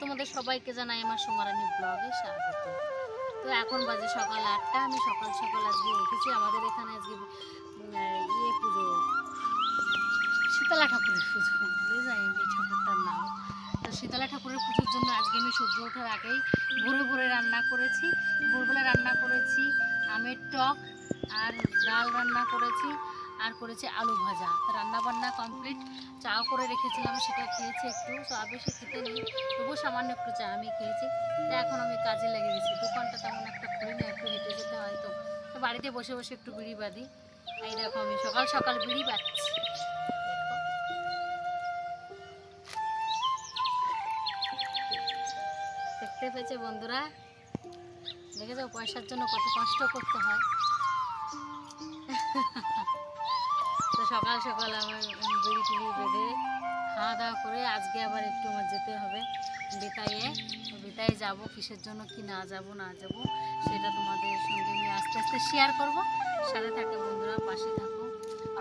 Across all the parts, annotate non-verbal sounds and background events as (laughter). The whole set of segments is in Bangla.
তোমাদের সবাইকে জানাই আমার সোমারানি ব্লগে স্বাগত। তো এখন বাজে সকাল আটটা, আমি সকাল সকাল আজকে আমাদের এখানে আজকে ইয়ে পুজো। শীতলা ঠাকুরের পুজো, বুঝলে? যাই তো শীতলা ঠাকুরের পুজোর জন্য আজকে আমি সূর্য ওঠার আগেই ভোরে ভোরে রান্না করেছি। ভোরবেলা রান্না করেছি আমের টক আর ডাল রান্না করেছি আর করেছি আলু ভাজা। রান্না বান্না কমপ্লিট। চা করে রেখেছিলাম, সেটা খেয়েছি একটু। চা বেশি খেতে নেই, তবুও সামান্য একটু চা আমি খেয়েছি। এখন আমি কাজে লেগে গেছি। দোকানটা তেমন একটা খুলি না, একটু হেঁটে যেতে হয় তো। তো বাড়িতে বসে বসে একটু বিড়ি বাঁধি এই দেখো আমি সকাল সকাল বিড়ি বাঁধছি দেখতে পেয়েছে বন্ধুরা। দেখে যাও পয়সার জন্য কত কষ্ট করতে হয়। তো সকাল সকাল আমার বিড়ি টিড়ি বেঁধে খাওয়া দাওয়া করে আজকে আবার একটু আমার যেতে হবে বেতাইয়ে। তো বেতাইয়ে যাব, কিসের জন্য, কি না যাব না যাব, সেটা তোমাদের সঙ্গে আমি আস্তে আস্তে শেয়ার করব। সাথে থাকে বন্ধুরা, পাশে থাকো। আর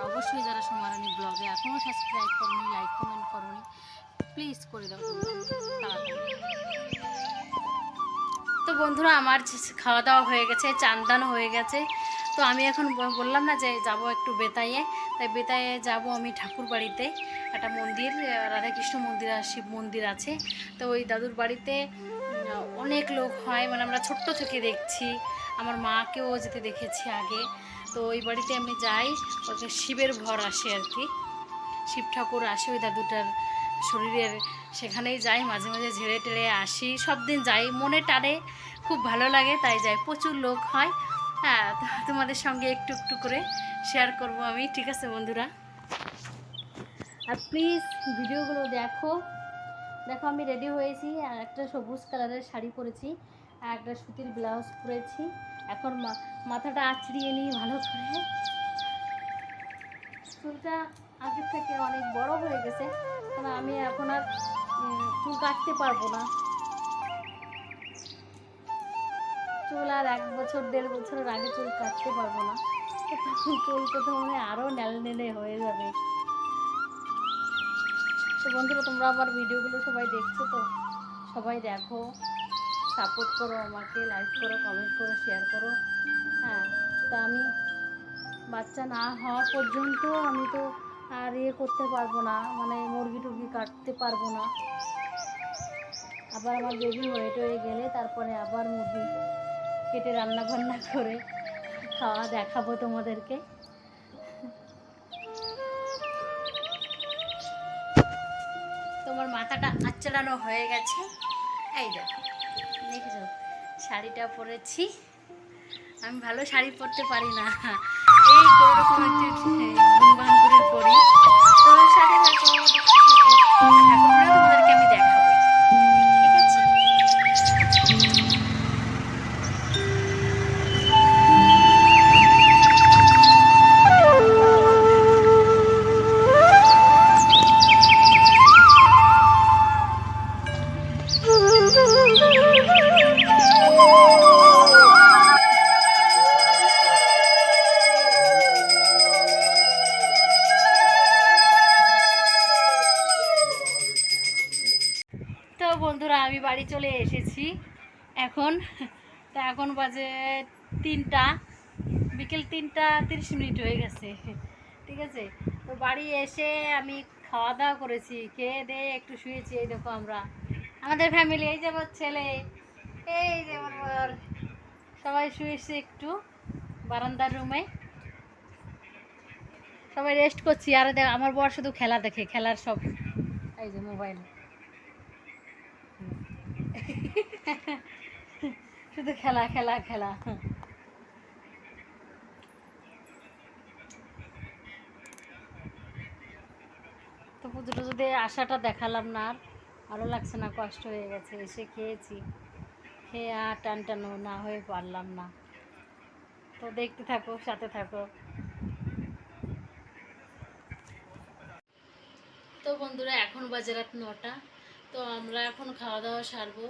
অবশ্যই যারা সমারানি ব্লগে এখনও সাবস্ক্রাইব করনি লাইক কমেন্ট করনি প্লিজ করে দাও তো বন্ধুরা, আমার খাওয়া দাওয়া হয়ে গেছে চান দান হয়ে গেছে। তো আমি এখন বললাম না যে যাব একটু বেতাইয়ে। তাই বেতাইয়ে যাব আমি ঠাকুর বাড়িতে। একটা মন্দির রাধাকৃষ্ণ মন্দির আর শিব মন্দির আছে। তো ওই দাদুর বাড়িতে অনেক লোক হয়। মানে আমরা ছোট্ট থেকে দেখছি। আমার মাকেও যেতে দেখেছি আগে। তো ওই বাড়িতে আমি যাই ওকে শিবের ভর আসে আর কি। শিব ঠাকুর আসে ওই দাদুটার শরীরের, সেখানেই যাই, মাঝে মাঝে ঝেড়ে টেড়ে আসি। সব দিন যাই, মনে টানে, খুব ভালো লাগে, তাই যাই। প্রচুর লোক হয়। হ্যাঁ তোমাদের সঙ্গে একটু একটু করে শেয়ার করব আমি। ঠিক আছে বন্ধুরা? আর প্লিজ ভিডিওগুলো দেখো। দেখো আমি রেডি হয়েছি, আর একটা সবুজ কালারের শাড়ি পরেছি। একটা সুতির ব্লাউজ পরেছি। এখন মাথাটা আঁচড়িয়ে নিই ভালো করে। চুলটা আগের থেকে অনেক বড় হয়ে গেছে কারণ আমি এখন আর চুল কাটতে পারব না। চুল আর এক বছর, দেড় বছরের আগে চুল কাটতে পারব না। চুলটা তো মনে আরও নেল নেলে হয়ে যাবে। তো বন্ধুরা, তোমরা আমার ভিডিওগুলো সবাই দেখছ তো? সবাই দেখো। সাপোর্ট করো আমাকে লাইক করো কমেন্ট করো শেয়ার করো। হ্যাঁ তা আমি বাচ্চা না হওয়া পর্যন্ত আমি তো আর ইয়ে করতে পারব না মানে মুরগি টুরগি কাটতে পারব না। আবার আমার বেবি হয়ে টয়ে গেলে তারপরে আবার মুরগি কেটে রান্না বান্না করে খাওয়া দেখাবো তোমাদেরকে। তোমার মাথাটা আচ্ছাড়ানো হয়ে গেছে। এই দেখো। দেখেছ শাড়িটা পরেছি। আমি ভালো শাড়ি পরতে পারি না। এই কোনো রকম একটু ঘুমবান করে পরি। তো শাড়ি থাকো। বাড়ি চলে এসেছি। এখন, তা এখন বাজে তিনটা, বিকেল তিনটা তিরিশ মিনিট হয়ে গেছে। ঠিক আছে? তো বাড়ি এসে আমি খাওয়া দাওয়া করেছি, খেয়ে দিয়ে একটু শুয়েছি, এই দেখো আমরা। আমাদের ফ্যামিলি এই যে আমার ছেলে, এই যে আমার বর। সবাই শুয়েছে একটু, বারান্দার রুমে। সবাই রেস্ট করছি, আর আমার বর শুধু খেলা দেখে, খেলার সব, এই যে মোবাইল শুধু খেলা খেলা খেলা। তো পুজো টুজো দিয়ে আশাটা দেখালাম না আর ভালো লাগছে না, কষ্ট হয়ে গেছে, এসে খেয়েছি। খেয়ে আর টান টানো না হয়ে পারলাম না। তো দেখতে থাকো, সাথে থাকো। তো বন্ধুরা, এখন বাজে রাত নটা। তো আমরা এখন খাওয়া দাওয়া সারবো।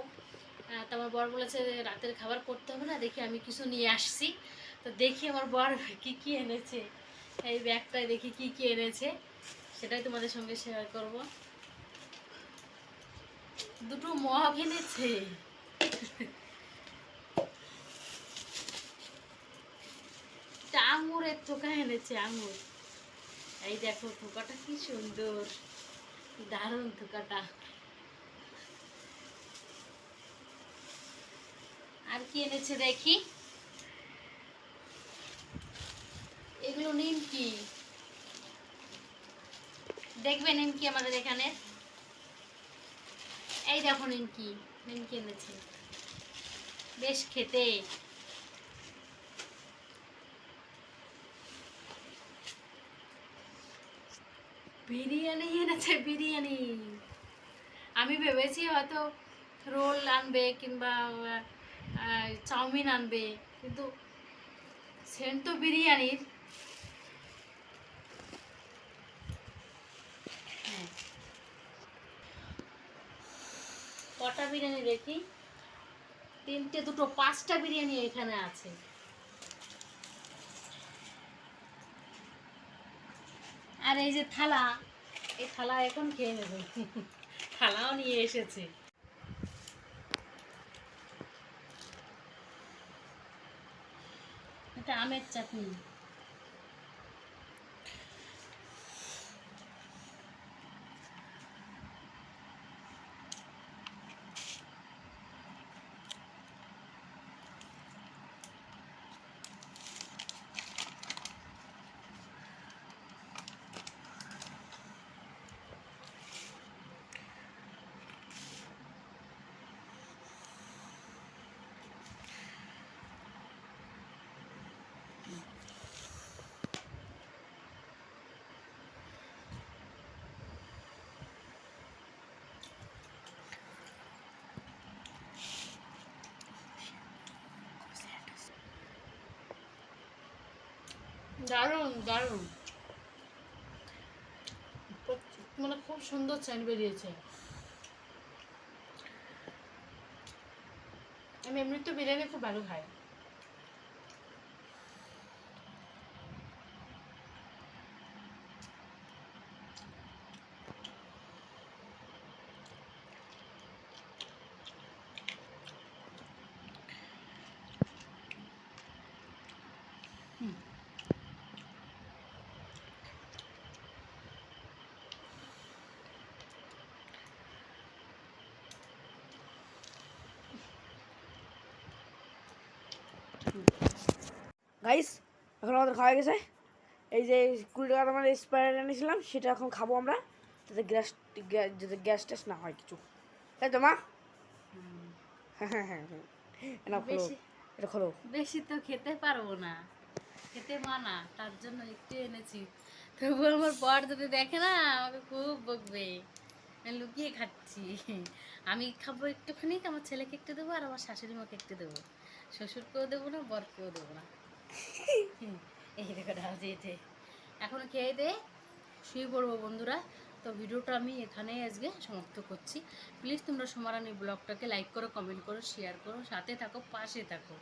তো আমার বর বলেছে রাতের খাবার করতে হবে না, দেখি আমি কিছু নিয়ে আসছি। তো দেখি আমার বর কি কি এনেছে। এই ব্যাগটায় দেখি কি কি এনেছে, সেটাই তোমাদের সঙ্গে শেয়ার করব। দুটো মগ এনেছে। আঙুরের থোকা এনেছে, আঙুর। এই দেখো থোকাটা কি সুন্দর। দারুণ থোকাটা আর কি এনেছে দেখি? এগুলো নিমকি। দেখবে নিমকি আমাদের এখানে? এই দেখো নিমকি নিমকি এনেছে। বেশ খেতে। বিরিয়ানি এনেছে, বিরিয়ানি। আমি ভেবেছি হয়তো রোল আনবে কিংবা চাউমিন আনবে। কিন্তু সেন্ট তো বিরিয়ানির হ্যাঁ। কটা বিরিয়ানি দেখি? তিনটে, দুটো, পাঁচটা বিরিয়ানি এখানে আছে। আর এই যে থালা, এই থালা এখন খেয়ে নেবে। (laughs) থালাও নিয়ে এসেছে। চাটনি দারুণ দারুণ। মানে খুব সুন্দর সেন্ট বেরিয়েছে। আমি এমনি তো বিরিয়ানি খুব ভালো খাই। গাইস এখন আমাদের খাওয়া গেছে। এই যে কুড়ি টাকা আমরা স্প্রাইট এনেছিলাম সেটা এখন খাব আমরা যাতে গ্যাস গ্যা- যাতে গ্যাস ট্যাস না হয় কিছু। তাই তো মা? হ্যাঁ হ্যাঁ হ্যাঁ হ্যাঁ। এটা খোলো। বেশি এটা খোলো। বেশি তো খেতে পারব না। খেতে মানা তার জন্য একটু এনেছি। তবু আমার বর যদি দেখে না আমাকে খুব বকবে। আমি লুকিয়ে খাচ্ছি। আমি খাব একটুখানি আমার ছেলেকে একটু দেবো আর আমার শাশুড়ি মাকে একটু দেবো। শ্বশুরকেও দেবো না বরকেও দেবো না। এই দেখো ঢাল দিয়েছে এখন খেয়ে দে, শুয়ে পড়ব বন্ধুরা। তো ভিডিওটা আমি এখানেই আজকে সমাপ্ত করছি। প্লিজ তোমরা সমারানি ব্লগটাকে লাইক করো কমেন্ট করো শেয়ার করো, সাথে থাকো, পাশে থাকো।